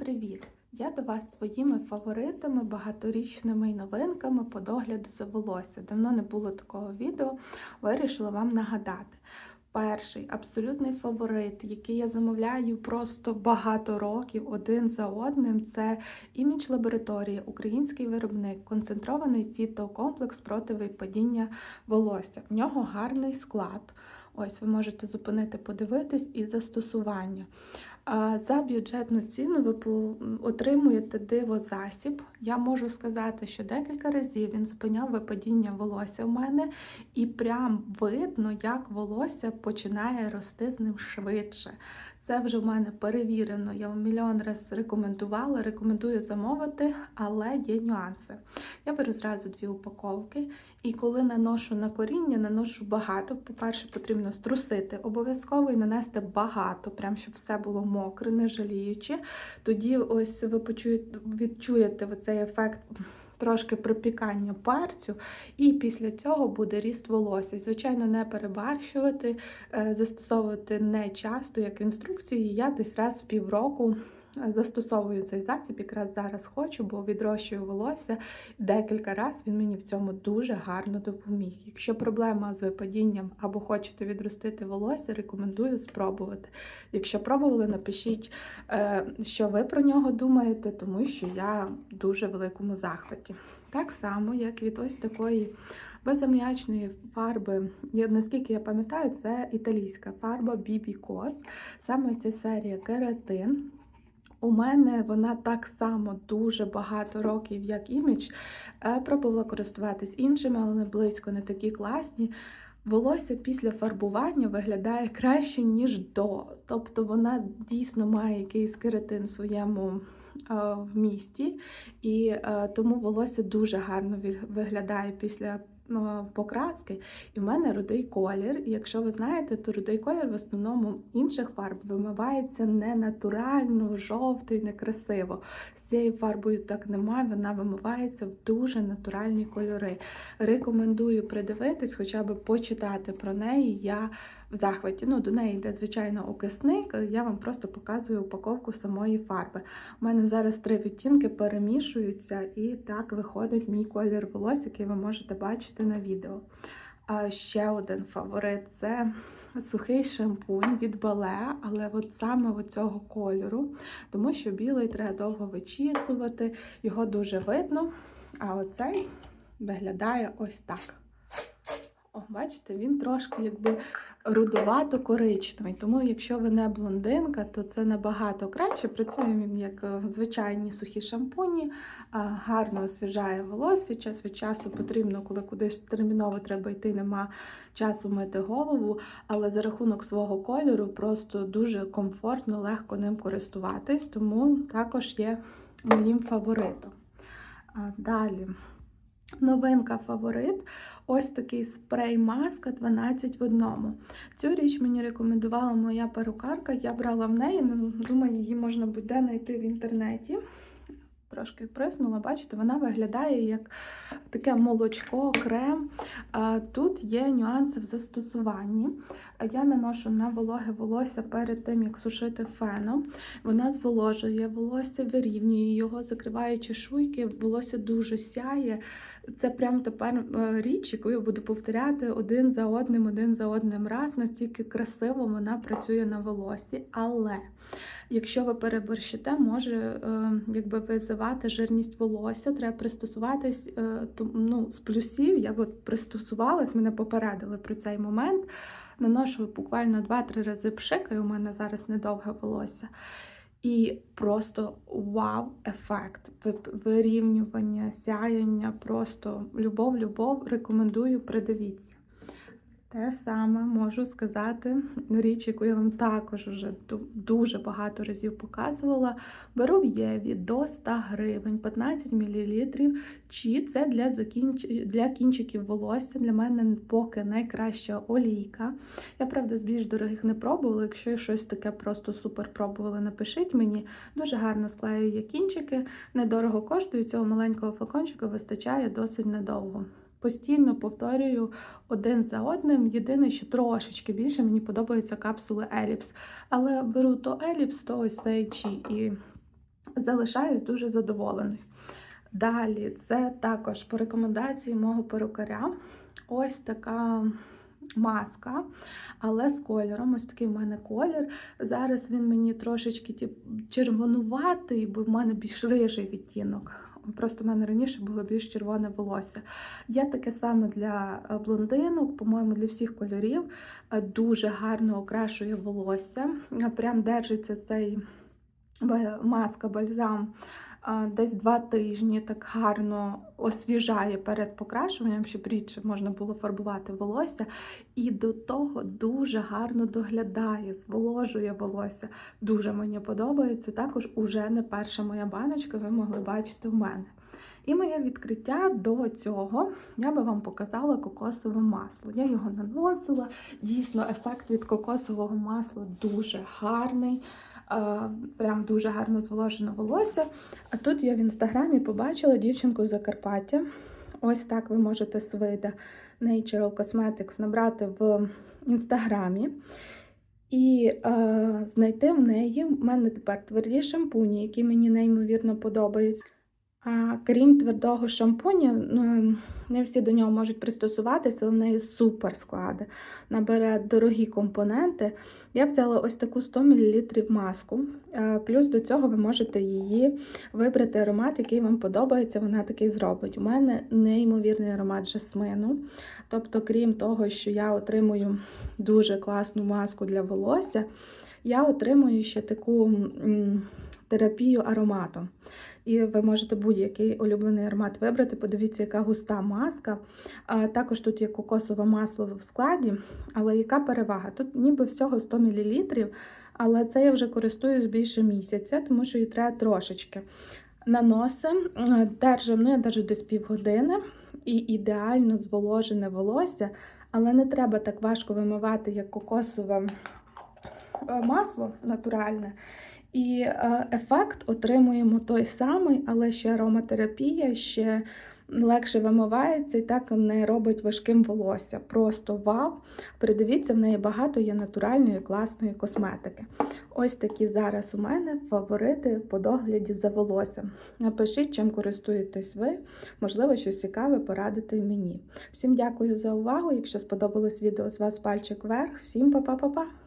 привіт! Я до вас своїми фаворитами, багаторічними і новинками по догляду за волосся. Давно не було такого відео, вирішила вам нагадати. Перший абсолютний фаворит, який я замовляю просто багато років один за одним, це імідж лабораторії, український виробник, концентрований фітокомплекс проти випадіння волосся. В нього гарний склад. Ось ви можете зупинити, подивитись і застосування. За бюджетну ціну ви отримуєте дивозасіб. Я можу сказати, що декілька разів він зупиняв випадіння волосся в мене, і прям видно, як волосся починає рости з ним швидше. Це вже в мене перевірено. Я вам мільйон раз рекомендувала, рекомендую замовити, але є нюанси. Я беру зразу дві упаковки, і коли наношу на коріння, наношу багато. По-перше, потрібно струсити обов'язково і нанести багато, прям щоб все було мокре, не жаліючи. Тоді ось ви почуєте, відчуєте оцей ефект. Трошки припікання перцю, і після цього буде ріст волосся. Звичайно, не перебарщувати, е, застосовувати не часто, як в інструкції. Я десь раз в півроку застосовую цей засіб, якраз зараз хочу, бо відрощую волосся декілька разів. Він мені в цьому дуже гарно допоміг. Якщо проблема з випадінням або хочете відростити волосся, рекомендую спробувати. Якщо пробували, напишіть, е, що ви про нього думаєте, тому що я в дуже великому захваті. Так само, як від ось такої безам'ячної фарби, наскільки я пам'ятаю, це італійська фарба BB Cos. Саме ця серія кератин. У мене вона так само дуже багато років, як імідж. Е, Пробувала користуватись іншими, вони близько не такі класні. Волосся після фарбування виглядає краще, ніж до. Тобто вона дійсно має якийсь кератин в своєму е, вмісті, і е, тому волосся дуже гарно виглядає після покраски. І в мене рудий колір. І якщо ви знаєте, то рудий колір в основному інших фарб вимивається не натурально, жовто і некрасиво. З цією фарбою так немає, вона вимивається в дуже натуральні кольори. Рекомендую придивитись, хоча б почитати про неї. Я в захваті. Ну, до неї йде, звичайно, окисник. Я вам просто показую упаковку самої фарби. У мене зараз три відтінки перемішуються, і так виходить мій колір волосся, який ви можете бачити на відео. А ще один фаворит це сухий шампунь від Бале, але от саме цього кольору, тому що білий треба довго вичісувати, його дуже видно. А оцей виглядає ось так. О, бачите, він трошки якби рудувато-коричневий. Тому, якщо ви не блондинка, то це набагато краще. Працює він як е, звичайні сухі шампуні, гарно освіжає волосся. Час від часу потрібно, коли кудись терміново треба йти, нема часу мити голову. Але за рахунок свого кольору просто дуже комфортно, легко ним користуватись, тому також є моїм фаворитом. Далі. Новинка фаворит. Ось такий спрей-маска 12 в одному. Цю річ мені рекомендувала моя перукарка. Я брала в неї, ну, думаю, її можна буде знайти в інтернеті. Трошки приснула, бачите, вона виглядає як таке молочко, крем. Тут є нюанси в застосуванні. Я наношу на вологе волосся перед тим, як сушити феном. Вона зволожує волосся, вирівнює його, закриває чешуйки, волосся дуже сяє. Це прям тепер е, річ, яку я буду повторяти один за одним, один за одним раз. Настільки красиво вона працює на волоссі. Але якщо ви переборщите, може е, якби визивати жирність волосся, треба пристосуватись е, ну, з плюсів. Я от пристосувалась, мене попередили про цей момент. Наношу буквально 2-3 рази пшикаю, у мене зараз недовге волосся. І просто вау-ефект, вирівнювання, сяяння, просто любов, любов. Рекомендую, придивіться. Те саме можу сказати, річ, яку я вам також вже дуже багато разів показувала. Беру в Єві до 100 гривень, 15 мл. Чи це для, закінч... для кінчиків волосся. Для мене поки найкраща олійка. Я, правда, з більш дорогих не пробувала. Якщо щось таке просто супер пробували, напишіть мені. Дуже гарно склеює кінчики, недорого коштує. Цього маленького флакончика вистачає досить недовго. Постійно повторюю один за одним. Єдине, що трошечки більше мені подобаються капсули Еліпс. Але беру то Еліпс, то ось цей чи і залишаюсь дуже задоволеною. Далі, це також по рекомендації мого перукаря. Ось така маска, але з кольором. Ось такий в мене колір. Зараз він мені трошечки червонуватий, бо в мене більш рижий відтінок. Просто в мене раніше було більш червоне волосся. Є таке саме для е, блондинок, по-моєму, для всіх кольорів. Е, Дуже гарно окрашує волосся. Е, Прям держиться цей маска, бальзам десь два тижні так гарно освіжає перед покрашуванням, щоб рідше можна було фарбувати волосся. І до того дуже гарно доглядає, зволожує волосся. Дуже мені подобається. Також уже не перша моя баночка, ви могли бачити в мене. І моє відкриття до цього я би вам показала кокосове масло. Я його наносила. Дійсно, ефект від кокосового масла дуже гарний. Е, Прям дуже гарно зволожене волосся. А тут я в інстаграмі побачила дівчинку з Закарпаття. Ось так ви можете з вида Natural Cosmetics набрати в інстаграмі. І е, знайти в неї. В мене тепер тверді шампуні, які мені неймовірно подобаються. Крім твердого шампуня, ну, не всі до нього можуть пристосуватися, але в неї супер склади. Набере дорогі компоненти. Я взяла ось таку 100 мл маску. Е, Плюс до цього ви можете її вибрати аромат, який вам подобається, вона такий зробить. У мене неймовірний аромат жасмину. Тобто, крім того, що я отримую дуже класну маску для волосся, я отримую ще таку терапію ароматом. І ви можете будь-який улюблений аромат вибрати. Подивіться, яка густа маска. А, також тут є кокосове масло в складі, але яка перевага? Тут ніби всього 100 мл, але це я вже користуюсь більше місяця, тому що її треба трошечки. Наносимо, держимо, ну я держу десь півгодини, і ідеально зволожене волосся, але не треба так важко вимивати, як кокосове масло натуральне. І е, ефект отримуємо той самий, але ще ароматерапія, ще легше вимивається і так не робить важким волосся. Просто вау! Придивіться, в неї багато є натуральної класної косметики. Ось такі зараз у мене фаворити по догляді за волоссям. Напишіть, чим користуєтесь ви, можливо, щось цікаве порадити мені. Всім дякую за увагу. Якщо сподобалось відео з вас пальчик вверх, всім па-па-па-па!